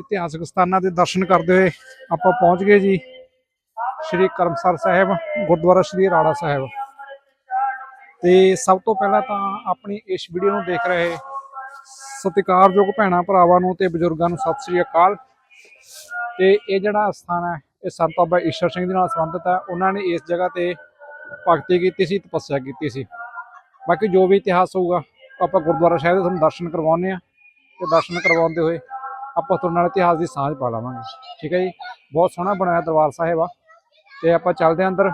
ਇਤਿਹਾਸਕ ਸਥਾਨਾਂ ਦੇ ਦਰਸ਼ਨ ਕਰਦੇ ਹੋਏ ਆਪਾਂ ਪਹੁੰਚ ਗਏ ਜੀ। ਸ਼੍ਰੀ ਕਰਮਸਰ ਸਾਹਿਬ, ਗੁਰਦੁਆਰਾ ਸ਼੍ਰੀ ਰਾੜਾ ਸਾਹਿਬ। ਤੇ ਸਭ ਤੋਂ ਪਹਿਲਾਂ ਤਾਂ ਆਪਣੀ ਇਸ ਵੀਡੀਓ ਨੂੰ ਦੇਖ ਰਹੇ ਸਤਿਕਾਰਯੋਗ ਭੈਣਾਂ ਭਰਾਵਾਂ ਨੂੰ ਤੇ ਬਜ਼ੁਰਗਾਂ ਨੂੰ ਸਤਿ ਸ੍ਰੀ ਅਕਾਲ। ਤੇ ਇਹ ਜਿਹੜਾ ਸਥਾਨ ਹੈ, ਇਹ ਸੰਤ ਬਾਬਾ ਈਸ਼ਰ ਸਿੰਘ ਦੇ ਨਾਲ ਸੰਬੰਧਿਤ ਹੈ। ਉਹਨਾਂ ਨੇ ਇਸ ਜਗ੍ਹਾ ਤੇ ਭਗਤੀ ਕੀਤੀ ਸੀ, ਤਪੱਸਿਆ ਕੀਤੀ ਸੀ। ਬਾਕੀ ਜੋ ਵੀ ਇਤਿਹਾਸ ਹੋਊਗਾ, ਆਪਾਂ ਗੁਰਦੁਆਰਾ ਸਾਹਿਬ ਦੇ ਤੁਹਾਨੂੰ ਦਰਸ਼ਨ ਕਰਵਾਉਂਦੇ ਆ ਤੇ ਦਰਸ਼ਨ ਕਰਵਾਉਂਦੇ ਹੋਏ ਆਪਾਂ ਤੁਹਾਡੇ ਨਾਲ ਇਤਿਹਾਸ ਦੀ ਸਾਂਝ ਪਾ ਲਾਵਾਂਗੇ। ਠੀਕ ਹੈ ਜੀ? ਬਹੁਤ ਸੋਹਣਾ ਬਣਾਇਆ ਦਰਬਾਰ ਸਾਹਿਬ ਆ। ਤੇ ਆਪਾਂ ਚੱਲਦੇ ਹਾਂ ਅੰਦਰ।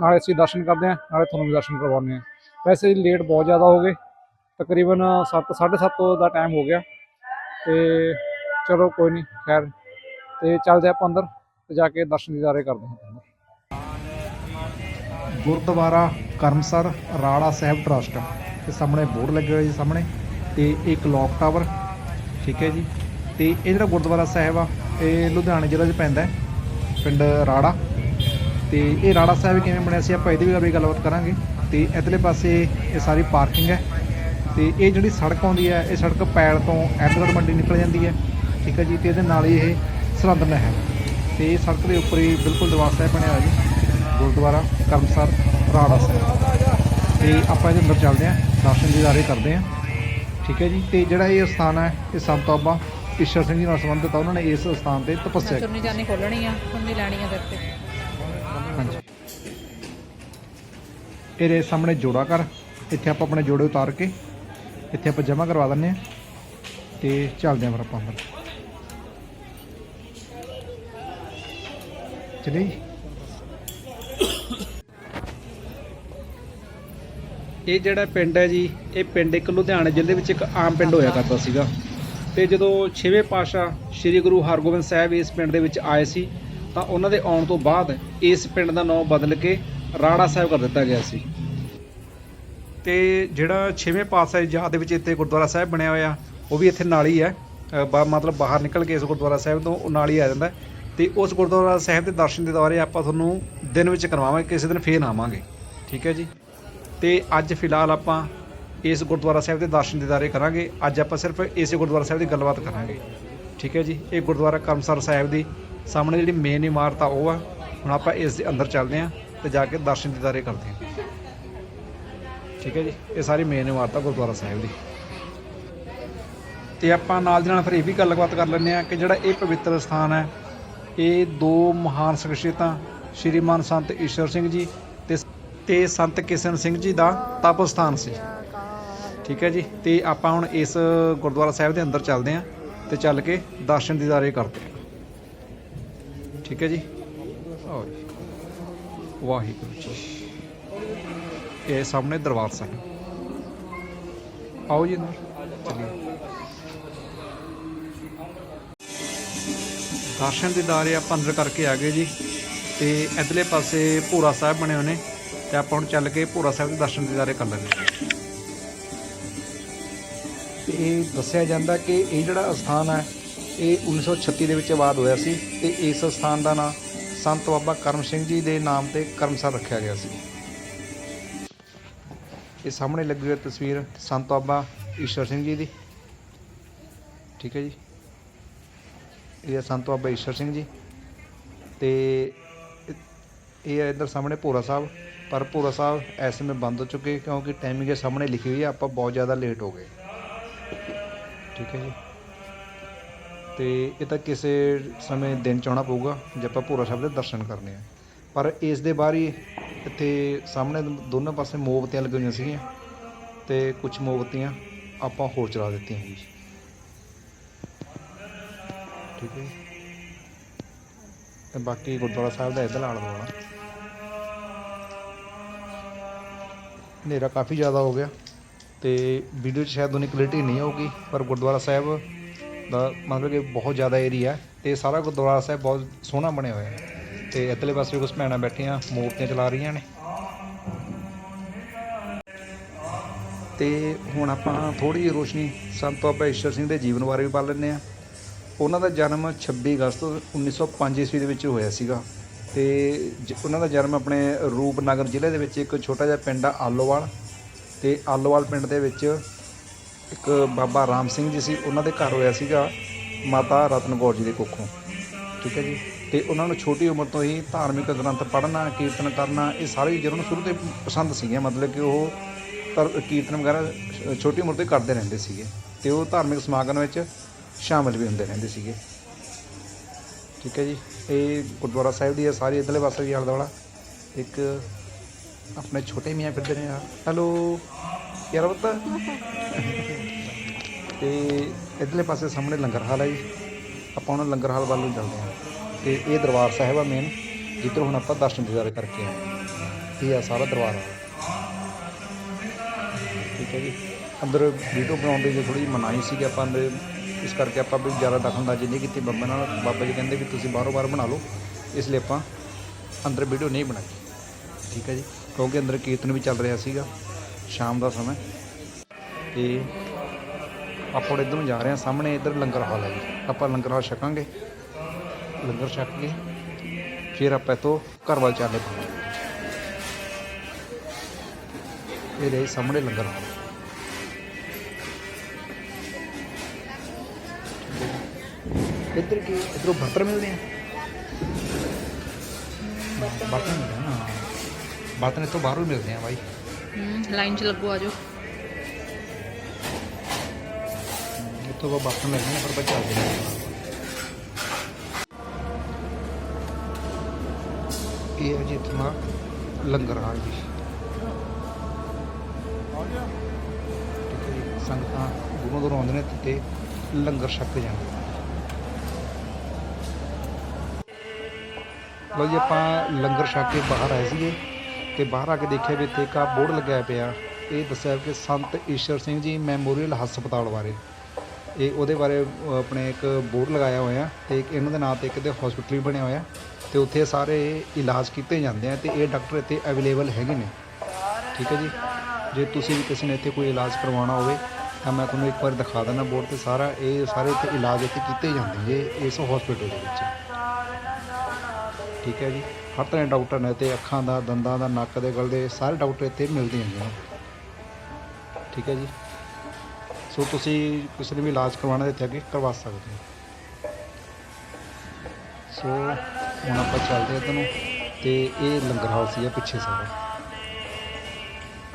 ਨਾਲੇ ਅਸੀਂ ਦਰਸ਼ਨ ਕਰਦੇ ਹਾਂ, ਨਾਲੇ ਤੁਹਾਨੂੰ ਵੀ ਦਰਸ਼ਨ ਕਰਵਾਉਂਦੇ ਆ ਵੈਸੇ ਲੇਟ ਬਹੁਤ ਜ਼ਿਆਦਾ ਹੋ ਗਏ। ਤਕਰੀਬਨ 7 7:30 ਦਾ ਟਾਈਮ ਹੋ ਗਿਆ। ਤੇ ਚਲੋ ਕੋਈ ਨਹੀਂ ਖੈਰ। ਤੇ ਚੱਲਦੇ ਆਪਾਂ ਅੰਦਰ ਤੇ ਜਾ ਕੇ ਦਰਸ਼ਨ ਦੀਦਾਰੇ ਕਰਦੇ ਹਾਂ। ਗੁਰਦੁਆਰਾ ਕਰਮਸਰ ਰਾੜਾ ਸਾਹਿਬ ਟਰਸਟ ਤੇ ਸਾਹਮਣੇ ਬੋਰਡ ਲੱਗਿਆ ਹੋਇਆ ਜੀ ਸਾਹਮਣੇ। ਤੇ ਇੱਕ ਲੋਕ ਟਾਵਰ ਠੀਕ ਹੈ ਜੀ? ਤੇ ਇਹ ਜਿਹੜਾ ਗੁਰਦੁਆਰਾ ਸਾਹਿਬ ਆ, ਇਹ ਲੁਧਿਆਣਾ ਜ਼ਿਲ੍ਹੇ 'ਚ ਪੈਂਦਾ ਪਿੰਡ ਰਾੜਾ। ਤੇ ਇਹ ਰਾੜਾ ਸਾਹਿਬ ਕਿਵੇਂ ਬਣਿਆ ਸੀ, ਆਪਾਂ ਇਹਦੇ ਵੀ ਬਾਰੇ ਗੱਲਬਾਤ ਕਰਾਂਗੇ। ਤੇ ਇਧਰਲੇ ਪਾਸੇ ਇਹ ਸਾਰੀ ਪਾਰਕਿੰਗ ਹੈ। ਤੇ ਇਹ ਜਿਹੜੀ ਸੜਕ ਆਉਂਦੀ ਹੈ, ਇਹ ਸੜਕ ਪੈਲ ਤੋਂ ਐਡਗੜ ਮੰਡੀ ਨਿਕਲ ਜਾਂਦੀ ਹੈ। ਠੀਕ ਹੈ ਜੀ, ਤੇ ਇਹਦੇ ਨਾਲ ਹੀ ਇਹ ਸਰਹੰਦ ਨਹਿਰ। ਤੇ ਇਹ ਸੜਕ ਦੇ ਉੱਪਰ ਹੀ ਬਿਲਕੁਲ ਦਰਬਾਰ ਸਾਹਿਬ ਬਣਿਆ ਹੋਇਆ ਜੀ, ਗੁਰਦੁਆਰਾ ਕਰਮਸਰ ਰਾੜਾ ਸਾਹਿਬ। ਤੇ ਆਪਾਂ ਇਹਦੇ ਅੰਦਰ ਚੱਲਦੇ ਹਾਂ, ਦਰਸ਼ਨ ਦੀਦਾਰੇ ਕਰਦੇ ਹਾਂ। ਠੀਕ ਹੈ ਜੀ, ਤੇ ਜਿਹੜਾ ਇਹ ਸਥਾਨ ਹੈ, ਇਹ ਸੰਤ ਬਾਬਾ ਈਸ਼ਰ ਸਿੰਘ ਜੀ ਨਾਲ ਸੰਬੰਧਿਤ ਆ ਉਹਨਾਂ ਨੇ ਇਸ ਸਥਾਨ ਤੇ ਤਪੱਸਿਆ ਕੀਤੀ ਚੁੰਨੀ ਜਾਨੀ ਖੋਲਣੀ ਆ ਚੁੰਨੀ ਲੈਣੀ ਆ ਫਿਰ ਤੇ। ਹਾਂਜੀ। ਇਹਦੇ ਸਾਹਮਣੇ ਜੋੜਾ ਕਰ ਇੱਥੇ ਆਪਾਂ ਆਪਣੇ ਜੋੜੇ ਉਤਾਰ ਕੇ ਇੱਥੇ ਆਪਾਂ ਜਮ੍ਹਾਂ ਕਰਵਾ ਦਿੰਨੇ ਆ ਤੇ ਚੱਲਦੇ ਆਂ ਫਿਰ ਆਪਾਂ ਅੰਦਰ। ਚਲੇ ਇਹ ਜਿਹੜਾ ਪਿੰਡ ਹੈ ਜੀ ਇਹ ਪਿੰਡ ਇੱਕ ਲੁਧਿਆਣਾ ਜ਼ਿਲ੍ਹੇ ਵਿੱਚ ਇੱਕ ਆਮ ਪਿੰਡ ਹੋਇਆ ਕਰਦਾ ਸੀਗਾ। ਤੇ ਜਦੋਂ 6ਵੇਂ ਪਾਤਸ਼ਾਹ ਸ੍ਰੀ ਗੁਰੂ ਹਰਗੋਬਿੰਦ ਸਾਹਿਬ ਇਸ ਪਿੰਡ ਦੇ ਵਿੱਚ ਆਏ ਸੀ ਤਾਂ ਉਹਨਾਂ ਦੇ ਆਉਣ ਤੋਂ ਬਾਅਦ ਇਸ ਪਿੰਡ ਦਾ ਨਾਮ ਬਦਲ ਕੇ ਰਾੜਾ ਸਾਹਿਬ ਕਰ ਦਿੱਤਾ ਗਿਆ ਸੀ। ਤੇ ਜਿਹੜਾ 6ਵੇਂ ਪਾਤਸ਼ਾਹ ਦੀ ਯਾਦ ਦੇ ਵਿੱਚ ਇੱਥੇ ਗੁਰਦੁਆਰਾ ਸਾਹਿਬ ਬਣਿਆ ਹੋਇਆ ਉਹ ਵੀ ਇੱਥੇ ਨਾਲ ਹੀ। ਹੈ ਅ, ਮਤਲਬ ਬਾਹਰ ਨਿਕਲ ਕੇ ਇਸ ਗੁਰਦੁਆਰਾ ਸਾਹਿਬ ਤੋਂ ਉਹ ਨਾਲ ਹੀ ਆ ਜਾਂਦਾ ਹੈ। ਤੇ ਉਸ ਗੁਰਦੁਆਰਾ ਸਾਹਿਬ ਦੇ ਦਰਸ਼ਨ ਦੇ ਦੌਰੇ ਆਪਾਂ ਤੁਹਾਨੂੰ ਦਿਨ ਵਿੱਚ ਕਰਵਾਵਾਂਗੇ ਕਿਸੇ ਦਿਨ ਫੇਰ ਆਵਾਂਗੇ। ਠੀਕ ਹੈ ਜੀ? ਤੇ ਅੱਜ ਫਿਲਹਾਲ ਆਪਾਂ ਇਸ ਗੁਰਦੁਆਰਾ ਸਾਹਿਬ ਦੇ ਦਰਸ਼ਨ ਦੀਦਾਰੇ ਕਰਾਂਗੇ। ਅੱਜ ਆਪਾਂ ਸਿਰਫ ਇਸੇ ਗੁਰਦੁਆਰਾ ਸਾਹਿਬ ਦੀ ਗੱਲਬਾਤ ਕਰਾਂਗੇ। ਠੀਕ ਹੈ ਜੀ? ਇਹ ਗੁਰਦੁਆਰਾ ਕਰਮਸਰ ਸਾਹਿਬ ਦੀ ਸਾਹਮਣੇ ਜਿਹੜੀ ਮੇਨ ਇਮਾਰਤ ਆ, ਉਹ ਆ। ਹੁਣ ਆਪਾਂ ਇਸ ਦੇ ਅੰਦਰ ਚੱਲਦੇ ਹਾਂ ਤੇ ਜਾ ਕੇ ਦਰਸ਼ਨ ਦੀਦਾਰੇ ਕਰਦੇ ਹਾਂ। ਠੀਕ ਹੈ ਜੀ? ਇਹ ਸਾਰੀ ਮੇਨ ਇਮਾਰਤ ਆ ਗੁਰਦੁਆਰਾ ਸਾਹਿਬ ਦੀ। ਤੇ ਆਪਾਂ ਨਾਲ ਦੀ ਨਾਲ ਫਿਰ ਇਹ ਵੀ ਗੱਲਬਾਤ ਕਰ ਲੈਂਦੇ ਆ ਕਿ ਜਿਹੜਾ ਇਹ ਪਵਿੱਤਰ ਸਥਾਨ ਹੈ, ਇਹ ਦੋ ਮਹਾਨ ਸ਼ਖਸੀਅਤਾਂ ਸ਼੍ਰੀਮਾਨ ਸੰਤ ਈਸ਼ਰ ਸਿੰਘ ਜੀ ਤੇ ਤੇ ਸੰਤ ਕਿਸ਼ਨ ਸਿੰਘ ਜੀ ਦਾ ਤਪ ਸਥਾਨ ਸੀ। ਠੀਕ ਹੈ ਜੀ? ਤੇ ਆਪਾਂ ਹੁਣ ਇਸ ਗੁਰਦੁਆਰਾ ਸਾਹਿਬ ਦੇ ਅੰਦਰ ਚੱਲਦੇ ਹਾਂ ਤੇ ਚੱਲ ਕੇ ਦਰਸ਼ਨ ਦੀਦਾਰੇ ਕਰਦੇ ਹਾਂ। ਠੀਕ ਹੈ ਜੀ? ਆਓ ਜੀ। ਵਾਹਿਗੁਰੂ ਜੀ। ਇਹ ਸਾਹਮਣੇ ਦਰਬਾਰ ਸਾਹਿਬ। ਆਓ ਜੀ ਅੰਦਰ। ਚਲਿਏ। ਦਰਸ਼ਨ ਦੀਦਾਰੇ ਆਪਾਂ ਅੰਦਰ ਕਰਕੇ ਆ ਗਏ ਜੀ। ਤੇ ਇਧਰਲੇ ਪਾਸੇ ਭੂਰਾ ਸਾਹਿਬ ਬਣੇ ਹੋਏ ਨੇ। ਤੇ ਆਪਾਂ ਹੁਣ ਚੱਲ ਕੇ ਭੂਰਾ ਸਾਹਿਬ ਦੇ ਦਰਸ਼ਨ ਦੀਦਾਰੇ ਕਰ ਲਾਂਗੇ ਤੇ ਇਹ ਦੱਸਿਆ ਜਾਂਦਾ ਕਿ ਇਹ ਜਿਹੜਾ ਸਥਾਨ ਹੈ, ਇਹ 1936 ਦੇ ਵਿੱਚ ਆਬਾਦ ਹੋਇਆ ਸੀ ਤੇ ਇਸ ਸਥਾਨ ਦਾ ਨਾਮ ਸੰਤ ਬਾਬਾ ਕਰਮ ਸਿੰਘ ਜੀ ਦੇ ਨਾਮ ਤੇ ਕਰਮਸਰ ਰੱਖਿਆ ਗਿਆ ਸੀ। ਇਹ ਸਾਹਮਣੇ ਲੱਗੀ ਹੋਈ ਤਸਵੀਰ ਸੰਤ ਬਾਬਾ ਈਸ਼ਵਰ ਸਿੰਘ ਜੀ ਦੀ। ਠੀਕ ਹੈ ਜੀ। ਇਹ ਹੈ ਸੰਤ ਬਾਬਾ ਈਸ਼ਵਰ ਸਿੰਘ ਜੀ ਤੇ ਇਹ- ਇਹ ਹੈ ਇੱਧਰ ਸਾਹਮਣੇ ਭੋਰਾ ਸਾਹਿਬ। ਪਰ ਭੋਰਾ ਸਾਹਿਬ ਇਸ ਸਮੇਂ ਬੰਦ ਹੋ ਚੁੱਕੇ ਕਿਉਂਕਿ ਟਾਈਮਿੰਗ ਦੇ ਸਾਹਮਣੇ ਲਿਖੀ ਹੋਈ ਹੈ ਆਪਾਂ ਬਹੁਤ ਜ਼ਿਆਦਾ ਲੇਟ ਹੋ ਗਏ। ਠੀਕ ਹੈ ਜੀ। ਤੇ ਇਹ ਤਾਂ ਕਿਸੇ ਸਮੇਂ ਦਿਨ ਚ ਆਉਣਾ ਪਊਗਾ, ਜੇ ਆਪਾਂ ਭੋਰਾ ਸਾਹਿਬ ਦੇ ਦਰਸ਼ਨ ਕਰਨੇ ਆ। ਪਰ ਇਸ ਦੇ ਬਾਹਰ ਹੀ ਇੱਥੇ ਸਾਹਮਣੇ ਦੋਨੋਂ ਪਾਸੇ ਮੋਮਬੱਤੀਆਂ ਲੱਗੀਆਂ ਹੋਈਆਂ ਸੀਗੀਆਂ ਤੇ ਕੁਝ ਮੋਮਬੱਤੀਆਂ ਆਪਾਂ ਹੋਰ ਚਲਾ ਦਿੱਤੀਆਂ ਜੀ। ਠੀਕ ਹੈ ਜੀ। ਤੇ ਬਾਕੀ ਗੁਰਦੁਆਰਾ ਸਾਹਿਬ ਦਾ ਇੱਧਰ ਆਲਾ ਦੁਆਲਾ। ਹਨੇਰਾ ਕਾਫੀ ਜ਼ਿਆਦਾ ਹੋ ਗਿਆ। ਤੇ ਵੀਡੀਓ 'ਚ ਸ਼ਾਇਦ ਉਨੀ ਕਲੈਰਿਟੀ ਨਹੀਂ ਆਊਗੀ, ਪਰ ਗੁਰਦੁਆਰਾ ਸਾਹਿਬ ਦਾ ਮਤਲਬ ਕਿ ਬਹੁਤ ਜ਼ਿਆਦਾ ਏਰੀਆ ਤੇ ਸਾਰਾ ਗੁਰਦੁਆਰਾ ਸਾਹਿਬ ਬਹੁਤ ਸੋਹਣਾ ਬਣਿਆ ਹੋਇਆ ਹੈ ਤੇ ਇੱਧਰਲੇ ਪਾਸੇ ਕੁਝ ਭੈਣਾਂ ਬੈਠੀਆਂ, ਮੂਰਤੀਆਂ ਚਲਾ ਰਹੀਆਂ ਨੇ। ਤੇ ਹੁਣ ਆਪਾਂ ਥੋੜੀ ਜਿਹੀ ਰੋਸ਼ਨੀ ਸੰਤ ਬਾਬਾ ਈਸ਼ਰ ਸਿੰਘ ਦੇ ਜੀਵਨ ਬਾਰੇ ਵੀ ਪਾ ਲੈਂਦੇ ਆ ਉਹਨਾਂ ਦਾ ਜਨਮ 26 ਅਗਸਤ 1905 ਈਸਵੀ ਦੇ ਵਿੱਚ ਹੋਇਆ ਸੀਗਾ ਤੇ ਜ- ਉਹਨਾਂ ਦਾ ਜਨਮ ਆਪਣੇ ਰੂਪਨਗਰ ਜ਼ਿਲ੍ਹੇ ਦੇ ਵਿੱਚ ਇੱਕ ਛੋਟਾ ਜਿਹਾ ਪਿੰਡ ਆ, ਆਲੋਵਾਲ। ਤੇ ਆਲੋਵਾਲ ਪਿੰਡ ਦੇ ਵਿੱਚ ਇੱਕ ਬਾਬਾ ਰਾਮ ਸਿੰਘ ਜੀ ਸੀ, ਉਹਨਾਂ ਦੇ ਘਰ ਹੋਇਆ ਸੀਗਾ ਮਾਤਾ ਰਤਨ ਕੌਰ ਜੀ ਦੇ ਕੁੱਖੋਂ, ਠੀਕ ਹੈ ਜੀ? ਤੇ ਉਹਨਾਂ ਨੂੰ ਛੋਟੀ ਉਮਰ ਤੋਂ ਹੀ ਧਾਰਮਿਕ ਗ੍ਰੰਥ ਪੜ੍ਹਨਾ, ਕੀਰਤਨ ਕਰਨਾ, ਇਹ ਸਾਰੇ ਚੀਜ਼ਾਂ ਉਹਨਾਂ ਨੂੰ ਸ਼ੁਰੂ ਤੋਂ ਹੀ ਪਸੰਦ ਸੀਗੀਆਂ, ਮਤਲਬ ਕਿ ਉਹ ਧਰ- ਕੀਰਤਨ ਵਗੈਰਾ ਛੋਟੀ ਉਮਰ ਤੋਂ ਹੀ ਕਰਦੇ ਰਹਿੰਦੇ ਸੀਗੇ ਤੇ ਉਹ ਧਾਰਮਿਕ ਸਮਾਗਮ ਵਿੱਚ ਸ਼ਾਮਿਲ ਵੀ ਹੁੰਦੇ ਰਹਿੰਦੇ ਸੀਗੇ। ਠੀਕ ਹੈ ਜੀ? ਇਹ ਗੁਰਦੁਆਰਾ ਸਾਹਿਬ ਦੀ ਹੈ, ਸਾਰੀ ਇਧਰਲੇ ਪਾਸੇ ਵੀ ਆਲਾ ਦੁਆਲਾ ਇੱਕ ਆਪਣੇ ਛੋਟੇ ਮੀਆਂ ਫਿਰਦੇ ਨੇ ਯਾਰ ਹੈਲੋ ਯਾਰ ਬੱਤਾ ਤੇ ਇਧਰਲੇ ਪਾਸੇ ਸਾਹਮਣੇ ਲੰਗਰ ਹਾਲ ਹੈ ਜੀ। ਆਪਾਂ ਉਹਨਾਂ ਲੰਗਰ ਹਾਲ ਵੱਲ ਨੂੰ ਚੱਲਦੇ ਹਾਂ ਤੇ ਇਹ ਦਰਬਾਰ ਸਾਹਿਬ ਆ ਮੇਨ ਜਿੱਧਰ ਹੁਣ ਆਪਾਂ ਦਰਸ਼ਨ ਦਿਦਾਰੇ ਕਰਕੇ ਆਏ। ਇਹ ਆ ਸਾਰਾ ਦਰਬਾਰ। ਆ ਠੀਕ ਹੈ ਜੀ। ਅੰਦਰ ਵੀਡੀਓ ਬਣਾਉਣ ਦੀ ਥੋੜੀ ਮਨਾਹੀ ਸੀ ਕਿ ਆਪਾਂ ਅੰਦਰ, ਇਸ ਕਰਕੇ ਆਪਾਂ ਵੀ ਜ਼ਿਆਦਾ ਦਖਲਅੰਦਾਜ਼ੀ ਨਹੀਂ ਕੀਤੀ। ਬਾਬਾ ਨਾਲ ਬਾਬਾ ਜੀ ਕਹਿੰਦੇ ਵੀ ਤੁਸੀਂ ਬਾਹਰੋਂ ਬਾਹਰ ਬਣਾ ਲਓ। ਇਸ ਲਈ ਆਪਾਂ ਅੰਦਰ ਵੀਡੀਓ ਨਹੀਂ ਬਣਾਈ। ਠੀਕ ਹੈ ਜੀ। ਕਿਉਂਕਿ ਅੰਦਰ ਕੀਰਤਨ ਵੀ ਚੱਲ ਰਿਹਾ ਸੀਗਾ, ਸ਼ਾਮ ਦਾ ਸਮਾਂ। ਤੇ ਆਪਾਂ ਹੁਣ ਨੂੰ ਜਾ ਰਹੇ ਹਾਂ, ਸਾਹਮਣੇ ਇੱਧਰ ਲੰਗਰ ਹਾਲ ਹੈ ਜੀ। ਆਪਾਂ ਲੰਗਰ ਹਾਲ ਛਕਾਂਗੇ। ਲੰਗਰ ਛਕ ਕੇ ਫਿਰ ਆਪਾਂ ਇੱਥੋਂ ਘਰ ਵੱਲ ਚੱਲੇ ਪਾਵਾਂਗੇ ਇਹ ਰਹੇ ਸਾਹਮਣੇ ਲੰਗਰ ਹਾਲ। ਇੱਧਰ ਕੀ, ਇੱਧਰੋਂ ਬਰਤਨ ਮਿਲਦੇ ਆ? ਬਰਤਨ ਮਿਲਦੇ ਆ ਨਾ ਬਰਤਨ ਇੱਥੋਂ ਬਾਹਰੋਂ ਹੀ ਮਿਲਦੇ ਆ ਬਾਈ। ਹੂੰ ਲਾਈਨ 'ਚ ਲੱਗੋ ਆਜੋ ਇੱਥੋਂ ਬਾਅਦ ਬਰਤਨ ਮਿਲਦੇ ਨੇ ਪਰ ਬੱਚਾ ਨੇ ਇਹ ਹੈ ਜੀ ਦਾ ਲੰਗਰ ਹਾਲ ਜੀ। ਸੰਗਤਾਂ ਦੂਰੋਂ ਦੂਰੋਂ ਆਉਂਦੇ ਨੇ ਤੇ ਲੰਗਰ ਛਕ ਕੇ ਜਾਂਦੇ ਲਓ ਜੀ ਆਪਾਂ ਲੰਗਰ ਛਕ ਕੇ ਬਾਹਰ ਆਏ ਸੀਗੇ। ਤੇ ਬਾਹਰ ਆ ਕੇ ਦੇਖਿਆ ਵੀ ਇੱਥੇ ਇੱਕ ਆਹ ਬੋਰਡ ਲੱਗਿਆ ਪਿਆ। ਇਹ ਦੱਸਿਆ ਕਿ ਸੰਤ ਈਸ਼ਰ ਸਿੰਘ ਜੀ ਮੈਮੋਰੀਅਲ ਹਸਪਤਾਲ ਬਾਰੇ। ਇਹ ਉਹਦੇ ਬਾਰੇ ਆਪਣੇ ਇੱਕ ਬੋਰਡ ਲਗਾਇਆ ਹੋਇਆ ਤੇ ਇੱਕ ਇਹਨਾਂ ਦੇ ਨਾਂ ਤੇ ਇੱਕ ਤੇ ਹਸਪੀਟਲ ਵੀ ਬਣਿਆ ਹੋਇਆ ਤੇ ਉੱਥੇ ਸਾਰੇ ਇਲਾਜ ਕੀਤੇ ਜਾਂਦੇ ਆ ਤੇ ਇਹ ਡਾਕਟਰ ਇੱਥੇ ਅਵੇਲੇਬਲ ਹੈਗੇ ਨੇ। ਠੀਕ ਹੈ ਜੀ? ਜੇ ਤੁਸੀਂ ਵੀ ਕਿਸੇ ਨੇ ਇੱਥੇ ਕੋਈ ਇਲਾਜ ਕਰਵਾਉਣਾ ਹੋਵੇ ਤਾਂ ਮੈਂ ਤੁਹਾਨੂੰ ਇੱਕ ਵਾਰ ਦਿਖਾ ਦਿੰਦਾ ਬੋਰਡ ਤੇ ਸਾਰਾ। ਇਹ ਸਾਰੇ ਇੱਥੇ ਇਲਾਜ ਇੱਥੇ ਕੀਤੇ ਜਾਂਦੇ ਜੇ ਇਸ ਹਸਪੀਟਲ ਦੇ ਵਿੱਚ। ਠੀਕ ਹੈ ਜੀ? ਹਰ ਤਰ੍ਹਾਂ ਦੇ ਡਾਕਟਰ ਨੇ ਤੇ ਅੱਖਾਂ ਦਾ, ਦੰਦਾਂ ਦਾ, ਨੱਕ ਦੇ ਗਲ ਦੇ ਸਾਰੇ ਡਾਕਟਰ ਇੱਥੇ ਮਿਲਦੇ ਹੁੰਦੇ ਠੀਕ ਹੈ ਜੀ? ਸੋ ਤੁਸੀਂ ਕਿਸੇ ਨੇ ਵੀ ਇਲਾਜ ਕਰਵਾਉਣਾ ਇੱਥੇ ਅੱਗੇ ਕਰਵਾ ਸਕਦੇ ਹੋ। ਸੋ ਹੁਣ ਆਪਾਂ ਚੱਲਦੇ ਹਾਂ ਤੁਹਾਨੂੰ। ਤੇ ਇਹ ਲੰਗਰ ਹਾਲ ਸੀ ਪਿੱਛੇ ਸਾਰਾ।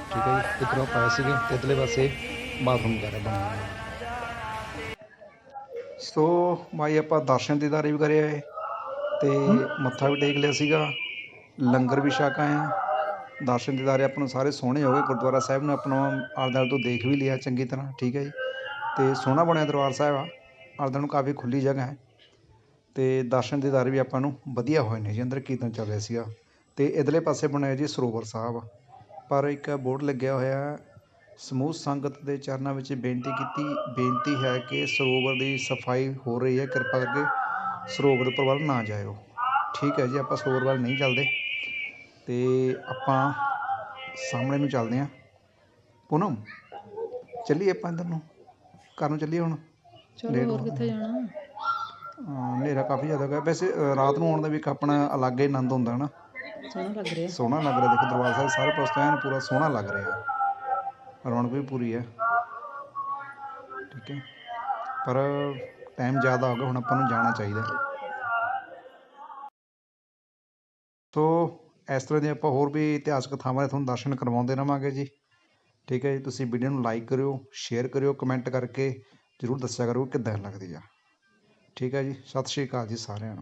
ਠੀਕ ਹੈ ਜੀ? ਇੱਧਰੋਂ ਪਾਇਆ ਸੀਗੇ ਤੇ ਇਧਰਲੇ ਪਾਸੇ ਬਾਥਰੂਮ ਵਗੈਰਾ ਬਣੇ ਸੋ ਭਾਈ ਆਪਾਂ ਦਰਸ਼ਨ ਦੀਦਾਰੇ ਵੀ ਕਰੇ ਆਏ। ਤੇ ਮੱਥਾ ਵੀ ਟੇਕ ਲਿਆ ਸੀਗਾ। ਲੰਗਰ ਵੀ ਛਕ ਆਏ ਆ ਦਰਸ਼ਨ ਦੀਦਾਰੇ ਆਪਾਂ ਨੂੰ ਸਾਰੇ ਸੋਹਣੇ ਹੋ ਗਏ। ਗੁਰਦੁਆਰਾ ਸਾਹਿਬ ਨੂੰ ਆਪਣਾ ਆਲੇ ਦੁਆਲੇ ਤੋਂ ਦੇਖ ਵੀ ਲਿਆ ਚੰਗੀ ਤਰ੍ਹਾਂ, ਠੀਕ ਹੈ ਜੀ। ਤੇ ਸੋਹਣਾ ਬਣਿਆ ਦਰਬਾਰ ਸਾਹਿਬ ਆ। ਆਲੇ ਦੁਆਲੇ ਨੂੰ ਕਾਫੀ ਖੁੱਲੀ ਜਗ੍ਹਾ ਹੈ। ਤੇ ਦਰਸ਼ਨ ਦੀਦਾਰੇ ਵੀ ਆਪਾਂ ਨੂੰ ਵਧੀਆ ਹੋਏ ਨੇ ਜੀ, ਅੰਦਰ ਕੀਰਤਨ ਚੱਲ ਰਿਹਾ ਸੀਗਾ। ਤੇ ਇਧਰਲੇ ਪਾਸੇ ਬਣਿਆ ਜੀ ਸਰੋਵਰ ਸਾਹਿਬ ਪਰ ਇੱਕ ਬੋਰਡ ਲੱਗਿਆ ਹੋਇਆ ਸਮੂਹ ਸੰਗਤ ਦੇ ਚਰਨਾਂ ਵਿੱਚ ਬੇਨਤੀ ਕੀਤੀ, ਬੇਨਤੀ ਹੈ ਕਿ ਸਰੋਵਰ ਦੀ ਸਫ਼ਾਈ ਹੋ ਰਹੀ ਹੈ। ਕਿਰਪਾ ਕਰਕੇ ਸਰੋਵਰ ਉੱਪਰ ਵੱਲ ਨਾ ਜਾਇਓ। ਠੀਕ ਹੈ ਜੀ ਆਪਾਂ ਸਰੋਵਰ ਵੱਲ ਨਹੀਂ ਚੱਲਦੇ। ਤੇ ਆਪਾਂ ਸਾਹਮਣੇ ਨੂੰ ਚੱਲਦੇ ਹਾਂ। ਪੂਨਮ ਚੱਲੀਏ ਆਪਾਂ ਇੱਧਰ ਨੂੰ? ਘਰ ਨੂੰ ਚੱਲੀਏ ਹੁਣ? ਚਲੋ ਲੇਟ ਹੋਰ ਹੋ ਕਿੱਥੇ ਜਾਣਾ? ਅਹ ਹਨੇਰਾ ਕਾਫੀ ਜ਼ਿਆਦਾ ਗਿਆ ਵੈਸੇ ਰਾਤ ਨੂੰ ਆਉਣ ਦਾ ਵੀ ਇੱਕ ਆਪਣਾ ਅਲੱਗ ਹੀ ਆਨੰਦ ਹੁੰਦਾ ਨਾ ਸੋਹਣਾ ਲੱਗ ਰਿਹਾ। ਸੋਹਣਾ ਲੱਗ ਰਿਹਾ। ਦੇਖੋ ਦਰਬਾਰ ਸਾਹਿਬ ਸਾਰੇ ਪਾਸੇ ਐਨ ਪੂਰਾ ਸੋਹਣਾ ਲੱਗ ਰਿਹਾ। ਰੌਣਕ ਵੀ ਪੂਰੀ ਹੈ। ਠੀਕ ਹੈ। ਪਰ ਟਾਈਮ ਜ਼ਿਆਦਾ ਹੋ ਗਿਆ, ਹੁਣ ਆਪਾਂ ਨੂੰ ਜਾਣਾ ਚਾਹੀਦਾ ਸੋ, ਇਸ ਤਰ੍ਹਾਂ ਦੇ ਆਪਾਂ ਹੋਰ ਵੀ ਇਤਿਹਾਸਕ ਥਾਵਾਂ ਦੇ ਤੁਹਾਨੂੰ ਦਰਸ਼ਨ ਕਰਵਾਉਂਦੇ ਰਵਾਂਗੇ ਜੀ। ਠੀਕ ਹੈ ਜੀ, ਤੁਸੀਂ ਵੀਡੀਓ ਨੂੰ ਲਾਈਕ ਕਰਿਓ ਸ਼ੇਅਰ ਕਰਿਓ ਕਮੈਂਟ ਕਰਕੇ ਜ਼ਰੂਰ ਦੱਸਿਆ ਕਰੋ ਕਿੱਦਾਂ ਲੱਗਦੀ ਆ। ਠੀਕ ਹੈ ਜੀ, ਸਤਿ ਸ਼੍ਰੀ ਅਕਾਲ ਜੀ ਸਾਰਿਆਂ ਨੂੰ।